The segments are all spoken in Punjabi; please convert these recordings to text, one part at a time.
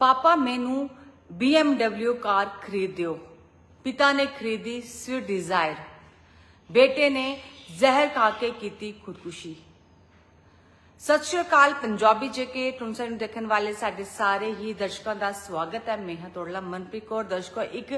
ਪਾਪਾ, ਮੈਨੂੰ BMW ਕਾਰ ਖਰੀਦ ਦਿਓ। ਪਿਤਾ ਨੇ ਖਰੀਦੀ ਸਵਿਫਟ ਡਿਜ਼ਾਇਰ ਬੇਟੇ ਨੇ ਜ਼ਹਿਰ ਖਾ ਕੇ ਕੀਤੀ ਖੁਦਕੁਸ਼ੀ। ਸਤਿ ਸ਼੍ਰੀ ਅਕਾਲ, ਪੰਜਾਬੀ ਜੇਕੇ ਟੁਨਸਨ ਦੇਖਣ ਵਾਲੇ ਸਾਡੇ ਸਾਰੇ ਹੀ ਦਰਸ਼ਕਾਂ ਦਾ ਸਵਾਗਤ ਹੈ। ਮੈਂ ਹਾਂ ਤੋੜਲਾ ਮਨਪ੍ਰੀਤ ਕੌਰ। ਦਰਸ਼ਕੋ, ਇੱਕ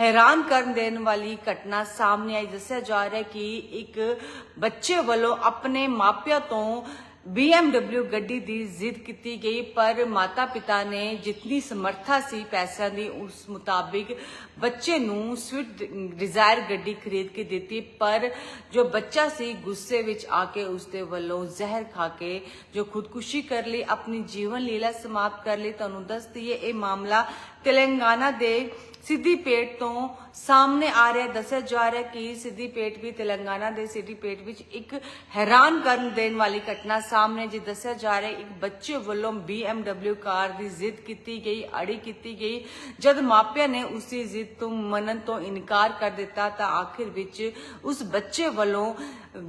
ਹੈਰਾਨ ਕਰਨ ਦੇਣ ਵਾਲੀ ਘਟਨਾ ਸਾਹਮਣੇ ਆਈ। ਦੱਸਿਆ ਜਾ ਰਿਹਾ ਕਿ ਇੱਕ ਬੱਚੇ ਵੱਲੋਂ ਆਪਣੇ ਮਾਪਿਆਂ ਤੋਂ BMW ਗੱਡੀ ਦੀ ਜ਼ਿੱਦ ਕੀਤੀ ਗਈ, ਪਰ ਮਾਤਾ ਪਿਤਾ ਨੇ ਜਿਤਨੀ ਸਮਰੱਥਾ ਸੀ ਪੈਸਿਆਂ ਦੀ, ਉਸ ਮੁਤਾਬਿਕ ਬੱਚੇ ਨੂੰ ਸਵਿਫਟ ਡਿਜ਼ਾਇਰ ਗੱਡੀ ਖਰੀਦ ਕੇ ਦਿੱਤੀ, ਪਰ ਜੋ ਬੱਚਾ ਸੀ ਗੁੱਸੇ ਵਿੱਚ ਆ ਕੇ ਉਸਦੇ ਵੱਲੋਂ ਜ਼ਹਿਰ ਖਾ ਕੇ ਜੋ ਖੁਦਕੁਸ਼ੀ ਕਰ ਲਈ, ਆਪਣੀ ਜੀਵਨ ਲੀਲਾ ਸਮਾਪਤ ਕਰ ਲਈ। ਤੁਹਾਨੂੰ ਦੱਸ ਦਈਏ, ਇਹ ਮਾਮਲਾ ਤੇਲੰਗਾਨਾ ਦੇ ਸਿੱਧੀਪੇਟ ਤੋਂ ਸਾਹਮਣੇ ਆ ਰਿਹਾ, ਦੱਸਿਆ ਜਾ ਰਿਹਾ ਕਿ ਸਿੱਧੀਪੇਟ ਵੀ ਤੇਲੰਗਾਨਾ ਦੇ ਸਿੱਧੀਪੇਟ ਵਿੱਚ ਇੱਕ ਹੈਰਾਨ ਕਰਨ ਦੇਣ ਵਾਲੀ ਘਟਨਾ ਸਾਹਮਣੇ ਜੀ ਦੱਸਿਆ ਜਾ ਰਿਹਾ, ਇੱਕ ਬੱਚੇ ਵੱਲੋਂ BMW ਕਾਰ ਦੀ ਜ਼ਿੱਦ ਕੀਤੀ ਗਈ, ਅੜੀ ਕੀਤੀ ਗਈ। ਜਦ ਮਾਪਿਆਂ ਨੇ ਉਸੇ ਜ਼ਿੱਦ ਤੋਂ ਮੰਨਣ ਤੋਂ ਇਨਕਾਰ ਕਰ ਦਿੱਤਾ ਤਾਂ ਆਖਿਰ ਵਿੱਚ ਉਸ ਬੱਚੇ ਵੱਲੋਂ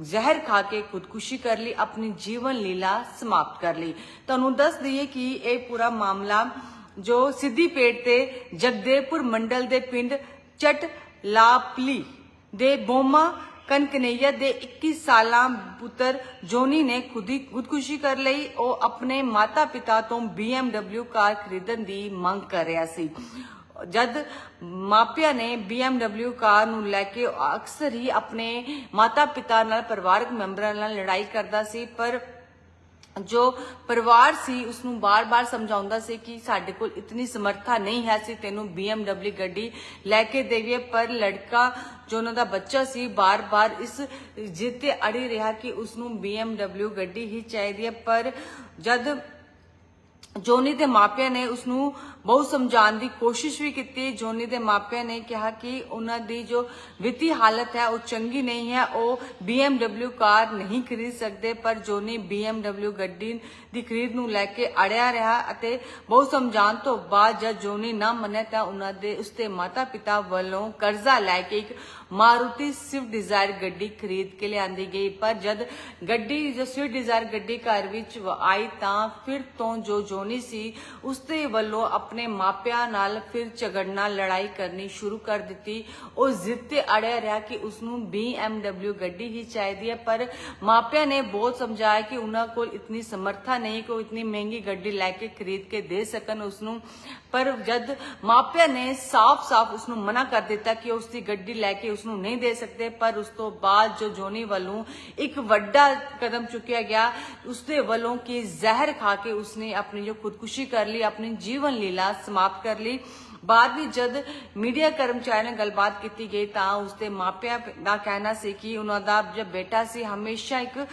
ਜ਼ਹਿਰ ਖਾ ਕੇ ਖੁਦਕੁਸ਼ੀ ਕਰ ਲਈ, ਆਪਣੀ ਜੀਵਨ ਲੀਲਾ ਸਮਾਪਤ ਕਰ ਲਈ। ਤੁਹਾਨੂੰ ਦੱਸ ਦਈਏ ਕਿ ਇਹ ਪੂਰਾ ਮਾਮਲਾ ਜੋ ਸਿੱਧੀਪੇਟ ਤੇ ਜਗਦੇਵਪੁਰ ਮੰਡਲ ਦੇ ਪਿੰਡ ਚਟ ਲਾਪਲੀ ਦੇ ਬੋਮਾ ਕਨਕਨਈਆ ਦੇ 21 ਸਾਲਾਂ ਪੁੱਤਰ ਜੋਨੀ ਨੇ ਖੁਦੀ ਖੁਦਕੁਸ਼ੀ ਕਰ ਲਈ। ਉਹ ਆਪਣੇ ਮਾਤਾ-ਪਿਤਾ ਤੋਂ BMW ਕਾਰ ਖਰੀਦਣ ਦੀ ਮੰਗ ਕਰ ਰਿਹਾ ਸੀ। ਜਦ ਮਾਪਿਆਂ ਨੇ BMW ਕਾਰ ਨੂੰ ਲੈ ਕੇ ਅਕਸਰ ਹੀ ਆਪਣੇ ਮਾਤਾ-ਪਿਤਾ ਨਾਲ, ਪਰਿਵਾਰਕ ਮੈਂਬਰਾਂ ਨਾਲ ਲੜਾਈ ਕਰਦਾ ਸੀ, ਪਰ ਜੋ ਪਰਿਵਾਰ ਸੀ ਉਸ ਨੂੰ ਬਾਰ-ਬਾਰ ਸਮਝਾਉਂਦਾ ਸੀ ਕਿ ਸਾਡੇ ਕੋਲ ਇਤਨੀ ਸਮਰੱਥਾ ਨਹੀਂ ਹੈ ਸੀ ਤੈਨੂੰ BMW ਗੱਡੀ ਲੈ ਕੇ ਦੇਈਏ, ਪਰ ਲੜਕਾ ਜੋ ਉਹਨਾਂ ਦਾ ਬੱਚਾ ਸੀ, ਬਾਰ-ਬਾਰ ਇਸ ਜਿੱਦ ਤੇ ਅੜੀ ਰਿਹਾ ਕਿ ਉਸ ਨੂੰ BMW ਗੱਡੀ ਹੀ ਚਾਹੀਦੀ ਹੈ। ਪਰ ਜਦ ਜੋਨੀ ਦੇ ਮਾਪਿਆਂ ਨੇ ਉਸ ਨੂੰ ਬਹੁਤ ਸਮਝਾਉਣ ਦੀ ਕੋਸ਼ਿਸ਼ ਵੀ ਕੀਤੀ। ਜੋਨੀ ਦੇ ਮਾਪਿਆਂ ਨੇ ਕਿਹਾ ਕਿ ਉਹਨਾਂ ਦੀ ਜੋ ਵਿੱਤੀ ਹਾਲਤ ਹੈ, ਉਹ ਚੰਗੀ ਨਹੀਂ ਹੈ। ਉਹ BMW ਕਾਰ ਨਹੀਂ ਖਰੀਦ ਸਕਦੇ, ਪਰ ਜੋਨੀ BMW ਗੱਡੀ ਦੀ ਖਰੀਦ ਨੂੰ ਲੈ ਕੇ ਅੜਿਆ ਰਿਹਾ ਅਤੇ ਬਹੁਤ ਸਮਝਾਉਣ ਤੋਂ ਬਾਅਦ ਜਦ ਜੋਨੀ ਨਾ ਮੰਨਿਆ ਤਾਂ ਉਹਨਾਂ ਦੇ ਉਸਦੇ ਮਾਤਾ-ਪਿਤਾ ਵੱਲੋਂ ਕਰਜ਼ਾ ਲੈ ਕੇ ਇੱਕ ਮਾਰੂਤੀ ਸਵਿਫਟ ਡਿਜ਼ਾਇਰ ਗੱਡੀ ਖਰੀਦ ਕੇ ਲਿਆਂਦੀ ਗਈ। ਪਰ ਜਦ ਗੱਡੀ, ਜੋ ਸਵਿਫਟ ਡਿਜ਼ਾਇਰ ਗੱਡੀ ਘਰ ਵਿੱਚ ਆਈ ਤਾਂ ਫਿਰ ਤੋਂ ਜੋ ਜੋਨੀ ਸੀ, ਉਸਦੇ ਵੱਲੋਂ ਆਪਣੇ ਮਾਪਿਆਂ ਨਾਲ ਫਿਰ ਝਗੜਨਾ, ਲੜਾਈ ਕਰਨੀ ਸ਼ੁਰੂ ਕਰ ਦਿੱਤੀ। ਉਹ ਜ਼ਿੱਦ ਤੇ ਅੜਿਆ ਰਿਹਾ ਕਿ ਉਸ ਨੂੰ BMW ਗੱਡੀ ਹੀ ਚਾਹੀਦੀ ਹੈ, ਪਰ ਮਾਪਿਆਂ ਨੇ ਬਹੁਤ ਸਮਝਾਇਆ ਕਿ ਉਹਨਾਂ ਕੋਲ ਇਤਨੀ ਸਮਰੱਥਾ ਨਹੀਂ ਕਿ ਉਹ ਇਤਨੀ ਮਹਿੰਗੀ ਗੱਡੀ ਲੈ ਕੇ ਖਰੀਦ ਕੇ ਦੇ ਸਕਣ ਉਸ ਨੂੰ ਪਰ ਜਦ ਮਾਪਿਆਂ ਨੇ ਸਾਫ਼-ਸਾਫ਼ ਉਸ ਨੂੰ ਮਨਾ ਕਰ ਦਿੱਤਾ ਕਿ ਉਸ ਦੀ ਗੱਡੀ ਲੈ ਕੇ ਉਸ ਨੂੰ ਨਹੀਂ ਦੇ ਸਕਦੇ, ਪਰ ਉਸ ਤੋਂ ਬਾਅਦ ਜੋ ਜੋਨੀ ਵੱਲੋਂ ਇੱਕ ਵੱਡਾ ਕਦਮ ਚੁੱਕਿਆ ਗਿਆ, ਉਸਦੇ ਵੱਲੋਂ ਕਿ ਜ਼ਹਿਰ ਖਾ ਕੇ ਉਸਨੇ ਆਪਣੀ ਜੋ ਖੁਦਕੁਸ਼ੀ ਕਰ ਲਈ, ਆਪਣੀ ਜੀਵਨ ਲੀਲਾ ਸਮਾਪਤ ਕਰ ਲਈ। ਬਾਅਦ ਵਿੱਚ ਜਦ ਮੀਡੀਆ ਕਰਮਚਾਰੀ ਨਾਲ ਗੱਲਬਾਤ ਕੀਤੀ ਗਈ ਤਾਂ ਉਸਦੇ ਮਾਪਿਆਂ ਦਾ ਕਹਿਣਾ ਸੀ ਕਿ ਉਹਨਾਂ ਦਾ ਜੋ ਬੇਟਾ ਸੀ ਹਮੇਸ਼ਾ ਇੱਕ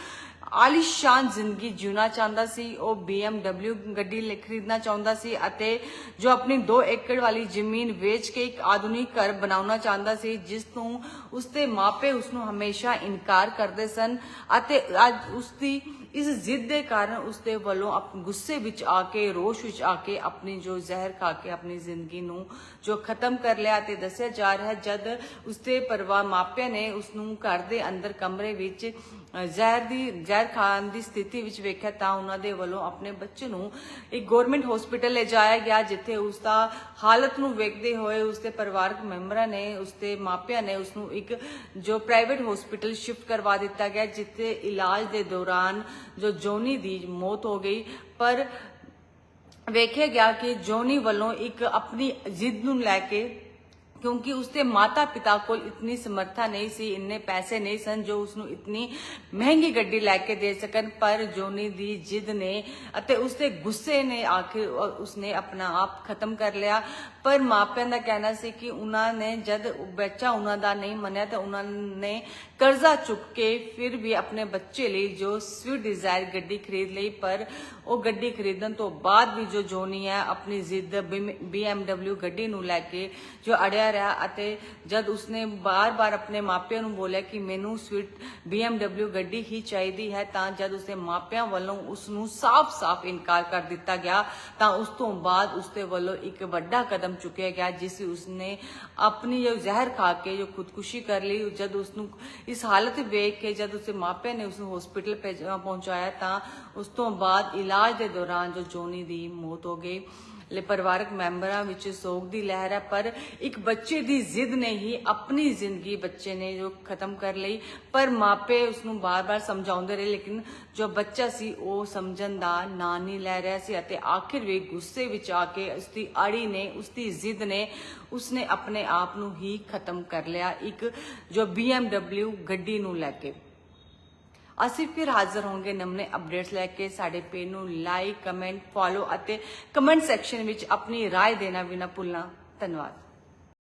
ਆਲੀਸ਼ਾਨ ਜ਼ਿੰਦਗੀ ਜਿਉਣਾ ਚਾਹੁੰਦਾ ਸੀ। ਉਹ BMW ਗੱਡੀ ਲੈ ਖਰੀਦਣਾ ਚਾਹੁੰਦਾ ਸੀ ਅਤੇ ਜੋ ਆਪਣੀ 2 ਏਕੜ ਵਾਲੀ ਜ਼ਮੀਨ ਵੇਚ ਕੇ ਇੱਕ ਆਧੁਨਿਕ ਘਰ ਬਣਾਉਣਾ ਚਾਹੁੰਦਾ ਸੀ, ਜਿਸ ਤੋਂ ਉਸਦੇ ਮਾਪੇ ਉਸ ਨੂੰ ਹਮੇਸ਼ਾ ਇਨਕਾਰ ਕਰਦੇ ਸਨ ਅਤੇ ਅੱਜ ਉਸਦੀ ਇਸ ਜ਼ਿੱਦ ਦੇ ਕਾਰਨ ਉਸਦੇ ਵੱਲੋਂ ਗੁੱਸੇ ਵਿੱਚ ਆ ਕੇ, ਰੋਸ਼ ਵਿੱਚ ਆ ਕੇ ਆਪਣੀ ਜੋ ਜ਼ਹਿਰ ਖਾ ਕੇ ਆਪਣੀ ਜ਼ਿੰਦਗੀ ਨੂੰ ਜੋ ਖਤਮ ਕਰ ਲਿਆ ਤੇ ਦੱਸਿਆ ਜਾ ਰਿਹਾ ਹੈ, ਜਦ ਉਸਦੇ ਪਰਿਵਾਰ ਮਾਪਿਆਂ ਨੇ ਉਸ ਨੂੰ ਘਰ ਦੇ ਅੰਦਰ ਕਮਰੇ ਵਿੱਚ ਜ਼ਹਿਰ ਦੀ, ਜ਼ਹਿਰ ਖਾਣ ਦੀ ਸਥਿਤੀ ਵਿੱਚ ਵੇਖਿਆ ਤਾਂ ਉਹਨਾਂ ਦੇ ਵੱਲੋਂ ਆਪਣੇ ਬੱਚੇ ਨੂੰ ਇੱਕ ਗਵਰਨਮੈਂਟ ਹਸਪੀਟਲ ਲੈ ਜਾਇਆ ਗਿਆ, ਜਿੱਥੇ ਉਸ ਦਾ ਹਾਲਤ ਨੂੰ ਵੇਖਦੇ ਹੋਏ ਉਸਦੇ ਪਰਿਵਾਰਕ ਮੈਂਬਰਾਂ ਨੇ, ਉਸਦੇ ਮਾਪਿਆਂ ਨੇ ਉਸ ਨੂੰ ਇੱਕ ਜੋ ਪ੍ਰਾਈਵੇਟ ਹਸਪੀਟਲ ਸ਼ਿਫਟ ਕਰਵਾ ਦਿੱਤਾ ਗਿਆ, ਜਿੱਥੇ ਇਲਾਜ ਦੇ ਦੌਰਾਨ ਜੋ ਜੋਨੀ ਦੀ ਮੌਤ ਹੋ ਗਈ। ਪਰ ਵੇਖਿਆ ਗਿਆ ਕਿ ਜੋਨੀ ਵੱਲੋਂ ਇੱਕ ਆਪਣੀ ਜਿੱਦ ਨੂੰ ਲੈ ਕੇ ਕਿਉਂਕਿ ਉਸਦੇ ਮਾਤਾ ਪਿਤਾ ਕੋਲ ਇਤਨੀ ਸਮਰੱਥਾ ਨਹੀਂ ਸੀ ਇੰਨੇ ਪੈਸੇ ਨਹੀਂ ਸਨ ਜੋ ਉਸ ਨੂੰ ਇਤਨੀ ਮਹਿੰਗੀ ਗੱਡੀ ਲੈ ਕੇ ਦੇ ਸਕਣ ਪਰ ਜੋਨੀ ਦੀ ਜਿੱਦ ਨੇ ਅਤੇ ਉਸਦੇ ਗੁੱਸੇ ਨੇ ਆਖਿਰ ਉਸਨੇ ਆਪਣਾ ਆਪ ਖਤਮ ਕਰ ਲਿਆ ਪਰ ਮਾਪਿਆਂ ਦਾ ਕਹਿਣਾ ਸੀ ਕਿ ਉਹਨਾਂ ਨੇ ਜਦ ਬੱਚਾ ਉਹਨਾਂ ਦਾ ਨਹੀਂ ਮੰਨਿਆ ਤਾਂ ਉਹਨਾਂ ਨੇ ਕਰਜ਼ਾ ਚੁੱਕ ਕੇ ਫਿਰ ਵੀ ਆਪਣੇ ਬੱਚੇ ਲਈ ਜੋ ਸਵਿਫਟ ਡਿਜ਼ਾਇਰ ਗੱਡੀ ਖਰੀਦ ਲਈ ਪਰ ਉਹ ਗੱਡੀ ਖਰੀਦਣ ਤੋਂ ਬਾਅਦ ਵੀ ਜੋ ਜੋਨੀ ਹੈ ਆਪਣੀ ਜ਼ਿੱਦ BMW ਗੱਡੀ ਨੂੰ ਲੈ ਕੇ ਜੋ ਅੜਿਆ ਰਿਹਾ ਅਤੇ ਜਦ ਉਸਨੇ ਬਾਰ-ਬਾਰ ਆਪਣੇ ਮਾਪਿਆਂ ਨੂੰ ਬੋਲਿਆ ਕਿ ਮੈਨੂੰ ਸਵਿਫਟ BMW ਗੱਡੀ ਹੀ ਚਾਹੀਦੀ ਹੈ, ਤਾਂ ਜਦ ਉਸਦੇ ਮਾਪਿਆਂ ਵੱਲੋਂ ਉਸ ਨੂੰ ਸਾਫ਼-ਸਾਫ਼ ਇਨਕਾਰ ਕਰ ਦਿੱਤਾ ਗਿਆ, ਤਾਂ ਉਸ ਤੋਂ ਬਾਅਦ ਉਸਦੇ ਵੱਲੋਂ ਇੱਕ ਵੱਡਾ ਕਦਮ ਚੁੱਕਿਆ ਗਿਆ, ਜਿਸ ਉਸਨੇ ਆਪਣੀ ਜੋ ਜ਼ਹਿਰ ਖਾ ਕੇ, ਜੋ ਖੁਦਕੁਸ਼ੀ ਕਰ ਲਈ ਜਦ ਉਸ ਨੂੰ ਇਸ ਹਾਲਤ ਵੇਖ ਕੇ ਜਦ ਉਸਦੇ ਮਾਪਿਆਂ ਨੇ ਉਸ ਨੂੰ ਹਸਪੀਟਲ ਪਹੁੰਚਾਇਆ, ਤਾਂ ਉਸ ਤੋਂ ਬਾਅਦ ਇਲਾਜ ਦੇ ਦੌਰਾਨ ਜੋ ਜੋਨੀ ਦੀ ਮੌਤ ਹੋ ਗਈ। ਲੇ ਪਰਿਵਾਰਕ ਮੈਂਬਰਾਂ ਵਿੱਚ ਸੋਗ ਦੀ ਲਹਿਰ ਹੈ, ਪਰ ਇੱਕ ਬੱਚੇ ਦੀ ਜ਼ਿੱਦ ਨੇ ਹੀ ਆਪਣੀ ਜ਼ਿੰਦਗੀ ਬੱਚੇ ਨੇ ਜੋ ਖਤਮ ਕਰ ਲਈ। ਪਰ ਮਾਪੇ ਉਸ ਨੂੰ ਬਾਰ-ਬਾਰ ਸਮਝਾਉਂਦੇ ਰਹੇ, ਲੇਕਿਨ ਜੋ ਬੱਚਾ ਸੀ, ਉਹ ਸਮਝਣ ਦਾ ਨਾਂ ਨਹੀਂ ਲੈ ਰਿਹਾ ਸੀ ਅਤੇ ਆਖਿਰ ਵੀ ਗੁੱਸੇ ਵਿੱਚ ਆ ਕੇ ਉਸ ਦੀ ਆੜੀ ਨੇ ਉਸ ਦੀ ਜ਼ਿੱਦ ਨੇ, ਉਸਨੇ ਆਪਣੇ ਆਪ ਨੂੰ ਹੀ ਖਤਮ ਕਰ ਲਿਆ, ਇੱਕ ਜੋ BMW ਗੱਡੀ ਨੂੰ ਲੈ ਕੇ। ਅਸੀਂ ਫਿਰ ਹਾਜ਼ਰ ਹੋਵਾਂਗੇ ਨਵੇਂ ਅਪਡੇਟਸ ਲੈ ਕੇ ਸਾਡੇ ਪੇਜ ਨੂੰ ਲਾਈਕ ਕਮੈਂਟ ਫੋਲੋ ਅਤੇ ਕਮੈਂਟ ਸੈਕਸ਼ਨ ਵਿੱਚ ਆਪਣੀ رائے ਦੇਣਾ ਵੀ ਨਾ ਭੁੱਲਣਾ ਧੰਨਵਾਦ